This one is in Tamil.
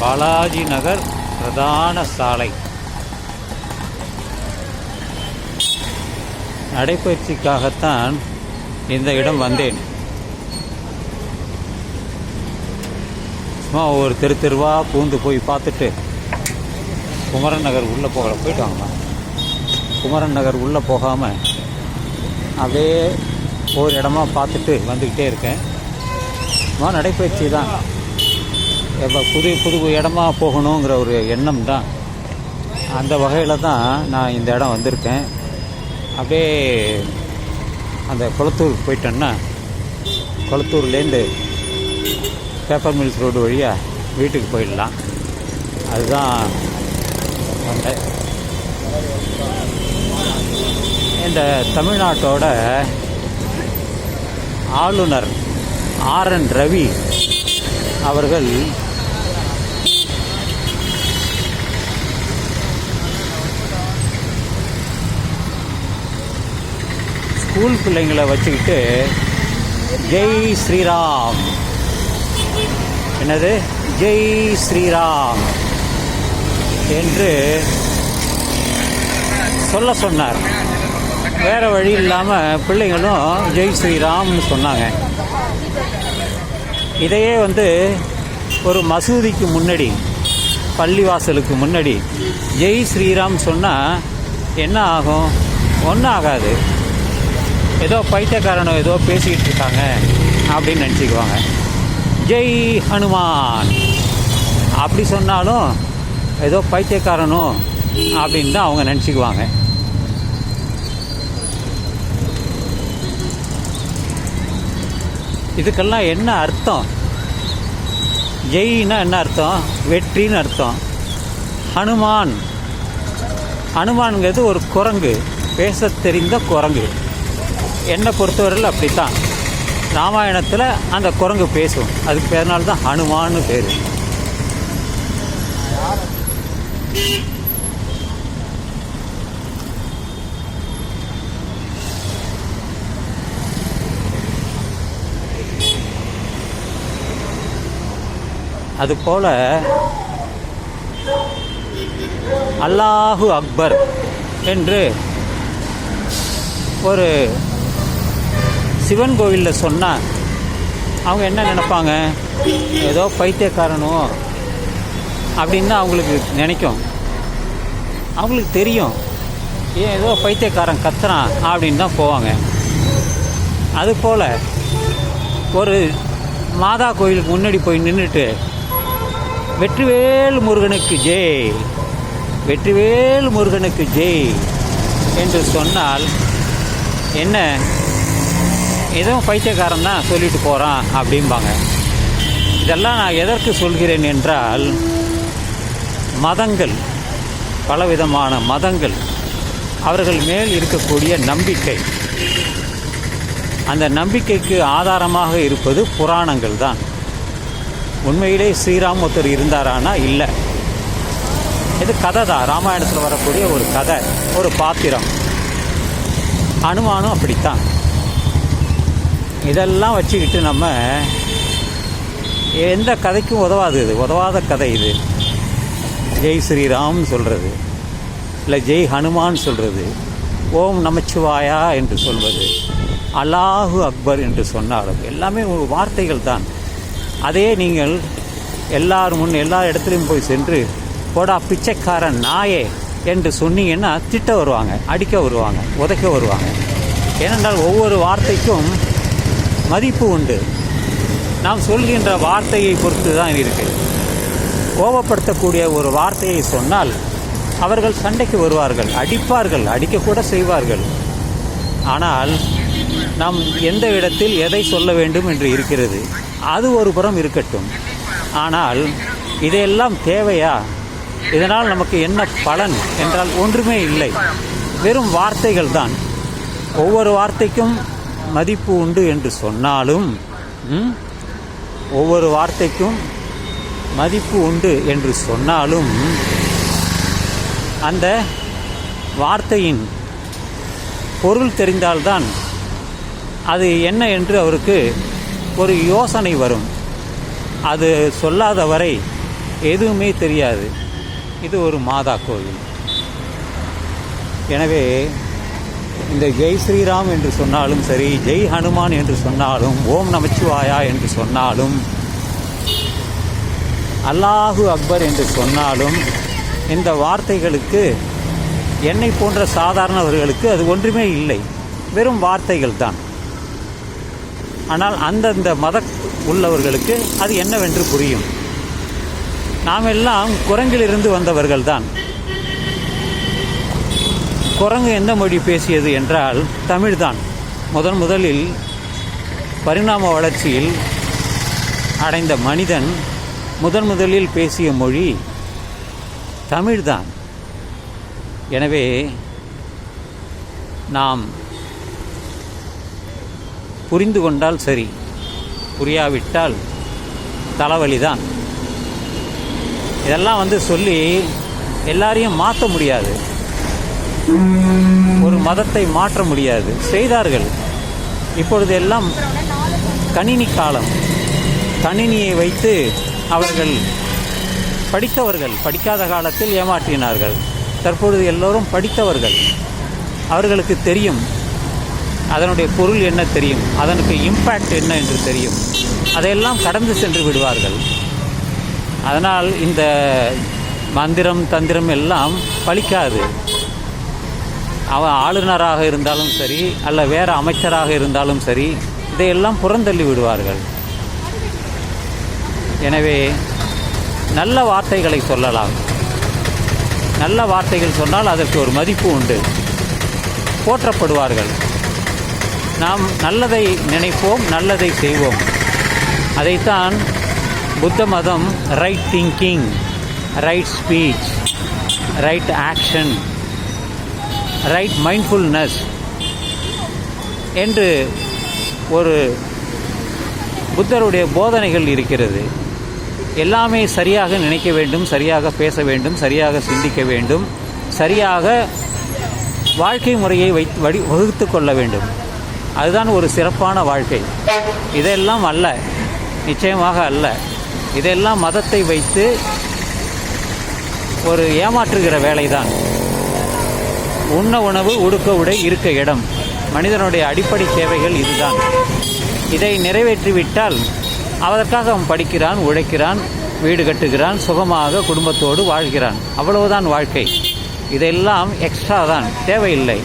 பாலாஜி நகர் பிரதான சாலை. நடைப்பயிற்சிக்காகத்தான் இந்த இடம் வந்தேன். சும்மா ஒரு தெரு தெருவாக பூந்து போய் பார்த்துட்டு குமரன் நகர் உள்ளே போகல போயிட்டு குமரன் நகர் உள்ளே போகாமல் அப்படியே ஒரு இடமா பார்த்துட்டு வந்துக்கிட்டே இருக்கேன். சும்மா நடைப்பயிற்சி தான். புது புது இடமா போகணுங்கிற ஒரு எண்ணம் தான் அந்த வகையில் தான் நான் இந்த இடம் வந்திருக்கேன். அப்படியே அந்த குளத்தூர் போயிட்டேன்னா குளத்தூர்லேருந்து பேப்பர் மில்ஸ் ரோடு வழியாக வீட்டுக்கு போயிடலாம். அதுதான் வந்தேன். இந்த தமிழ்நாட்டோட ஆளுநர் ஆர் என் ரவி அவர்கள் ஸ்கூல் பிள்ளைங்களை வச்சுக்கிட்டு ஜெய் ஸ்ரீராம். என்னது? ஜெய் ஸ்ரீராம் என்று சொல்ல சொன்னார். வேறு வழி இல்லாமல் பிள்ளைங்களும் ஜெய் ஸ்ரீராம்னு சொன்னாங்க. இதையே வந்து ஒரு மசூதிக்கு முன்னாடி பள்ளிவாசலுக்கு முன்னாடி ஜெய் ஸ்ரீராம் சொன்னால் என்ன ஆகும்? ஒன்றும் ஆகாது. ஏதோ பைத்தியக்காரனோ ஏதோ பேசிக்கிட்டு இருக்காங்க அப்படின்னு நினச்சிக்குவாங்க. ஜெய் ஹனுமான். அப்படி சொன்னாலும் ஏதோ பைத்தியக்காரனோ அப்படின்னு தான் அவங்க நினச்சிக்குவாங்க. இதுக்கெல்லாம் என்ன அர்த்தம்? ஜெயின்னா என்ன அர்த்தம்? வெற்றின்னு அர்த்தம். ஹனுமான். ஹனுமான்ங்கிறது ஒரு குரங்கு. பேச தெரிந்த குரங்கு. என்னை பொறுத்தவரையில் அப்படித்தான். ராமாயணத்தில் அந்த குரங்கு பேசும். அதுக்கு பேர்னால் தான் ஹனுமான்னு பேர். அதுபோல அல்லாஹு அக்பர் என்று ஒரு சிவன் கோவிலில் சொன்னால் அவங்க என்ன நினைப்பாங்க? ஏதோ பைத்தியக்காரனோ அப்படின்னு தான் அவங்களுக்கு நினைக்கும். அவங்களுக்கு தெரியும். ஏன் ஏதோ பைத்தியக்காரன் கத்துறான் அப்படின்னு தான் போவாங்க. அதுபோல் ஒரு மாதா கோயிலுக்கு முன்னாடி போய் நின்றுட்டு வெற்றிவேல் முருகனுக்கு ஜெய் வெற்றிவேல் முருகனுக்கு ஜெய் என்று சொன்னால் என்ன? எதுவும் பைத்தியக்காரன் தான் சொல்லிட்டு போகிறான் அப்படிம்பாங்க. இதெல்லாம் நான் எதற்கு சொல்கிறேன் என்றால் மதங்கள் பலவிதமான மதங்கள் அவர்கள் மேல் இருக்கக்கூடிய நம்பிக்கை. அந்த நம்பிக்கைக்கு ஆதாரமாக இருப்பது புராணங்கள் தான். உண்மையிலே ஸ்ரீராம் ஒருத்தர் இருந்தாரானா? இல்லை. இது கதை தான். ராமாயணத்தில் வரக்கூடிய ஒரு கதை ஒரு பாத்திரம். அனுமானம் அப்படித்தான். இதெல்லாம் வச்சுக்கிட்டு நம்ம எந்த கதைக்கும் உதவாது இது. உதவாத கதை இது. ஜெய் ஸ்ரீராம்னு சொல்கிறது இல்லை ஜெய் ஹனுமான் சொல்கிறது ஓம் நமச்சிவாயா என்று சொல்வது. அல்லாஹு அக்பர் என்று சொன்னாலும் எல்லாமே ஒரு வார்த்தைகள் தான். அதே நீங்கள் எல்லார் முன் எல்லா இடத்துலையும் போய் சென்று போடா பிச்சைக்காரன் நாயே என்று சொன்னீங்கன்னா திட்ட வருவாங்க அடிக்க வருவாங்க உதைக்க வருவாங்க. ஏனென்றால் ஒவ்வொரு வார்த்தைக்கும் மதிப்பு உண்டு. நாம் சொல்கின்ற வார்த்தையை பொறுத்து தான் இருக்குது கோபப்படுத்தக்கூடிய ஒரு வார்த்தையை சொன்னால் அவர்கள் சண்டைக்கு வருவார்கள் அடிப்பார்கள் அடிக்கக்கூட செய்வார்கள். ஆனால் நாம் எந்த இடத்தில் எதை சொல்ல வேண்டும் என்று இருக்கிறது அது ஒரு புறம் இருக்கட்டும். ஆனால் இதையெல்லாம் தேவையா? இதனால் நமக்கு என்ன பலன் என்றால் ஒன்றுமே இல்லை. வெறும் வார்த்தைகள் தான் ஒவ்வொரு வார்த்தைக்கும் மதிப்பு உண்டு என்று சொன்னாலும் ஒவ்வொரு வார்த்தைக்கும் மதிப்பு உண்டு என்று சொன்னாலும் அந்த வார்த்தையின் பொருள் தெரிந்தால்தான் அது என்ன என்று அவருக்கு ஒரு யோசனை வரும். அது சொல்லாத வரை எதுவுமே தெரியாது. இது ஒரு மாதா கோவில். எனவே இந்த ஜெய் ஸ்ரீராம் என்று சொன்னாலும் சரி ஜெய் ஹனுமான் என்று சொன்னாலும் ஓம் நமச்சிவாயா என்று சொன்னாலும் அல்லாஹு அக்பர் என்று சொன்னாலும் இந்த வார்த்தைகளுக்கு என்னை போன்ற சாதாரணவர்களுக்கு அது ஒன்றுமே இல்லை. வெறும் வார்த்தைகள் தான். ஆனால் அந்தந்த மத உள்ளவர்களுக்கு அது என்னவென்று புரியும். நாம் எல்லாம் குரங்கிலிருந்து வந்தவர்கள் தான். குரங்கு எந்த மொழி பேசியது என்றால் தமிழ்தான். முதன் முதலில் பரிணாம வளர்ச்சியில் அடைந்த மனிதன் முதன் முதலில் பேசிய மொழி தமிழ்தான். எனவே நாம் புரிந்து கொண்டால் சரி புரியாவிட்டால் தலைவலிதான். இதெல்லாம் வந்து சொல்லி எல்லாரையும் மாற்ற முடியாது. ஒரு மதத்தை மாற்ற முடியாது. செய்தார்கள். இப்பொழுது எல்லாம் கணினி காலம். கணினியை வைத்து அவர்கள் படித்தவர்கள் படிக்காத காலத்தில் ஏமாற்றினார்கள். தற்பொழுது எல்லோரும் படித்தவர்கள். அவர்களுக்கு தெரியும். அதனுடைய பொருள் என்ன தெரியும்? அதனுக்கு இம்பேக்ட் என்ன என்று தெரியும். அதையெல்லாம் கடந்து சென்று விடுவார்கள். அதனால் இந்த மந்திரம் தந்திரம் எல்லாம் பலிக்காது அவன் ஆளுநராக இருந்தாலும் சரி அல்ல வேறு அமைச்சராக இருந்தாலும் சரி இதையெல்லாம் புறந்தள்ளி விடுவார்கள். எனவே நல்ல வார்த்தைகளை சொல்லலாம். நல்ல வார்த்தைகள் சொன்னால் அதற்கு ஒரு மதிப்பு உண்டு. போற்றப்படுவார்கள். நாம் நல்லதை நினைப்போம் நல்லதை செய்வோம். அதைத்தான் புத்த மதம் right thinking right speech right action right mindfulness என்று ஒரு புத்தருடைய போதனைகள் இருக்கிறது. எல்லாமே சரியாக நினைக்க வேண்டும் சரியாக பேச வேண்டும் சரியாக சிந்திக்க வேண்டும் சரியாக வாழ்க்கை முறையை வைத்து வடி வகுத்து கொள்ள வேண்டும். அதுதான் ஒரு சிறப்பான வாழ்க்கை. இதெல்லாம் அல்ல. நிச்சயமாக அல்ல. இதெல்லாம் மதத்தை வைத்து ஒரு ஏமாற்றுகிற வேலைதான். உண்ண உணவு உடுக்க உடை இருக்க இடம். மனிதனுடைய அடிப்படை தேவைகள் இதுதான். இதை நிறைவேற்றிவிட்டால் அதற்காக அவன் படிக்கிறான் உழைக்கிறான் வீடு கட்டுகிறான் சுகமாக குடும்பத்தோடு வாழ்கிறான். அவ்வளவுதான் வாழ்க்கை. இதெல்லாம் எக்ஸ்ட்ரா தான். தேவையில்லை.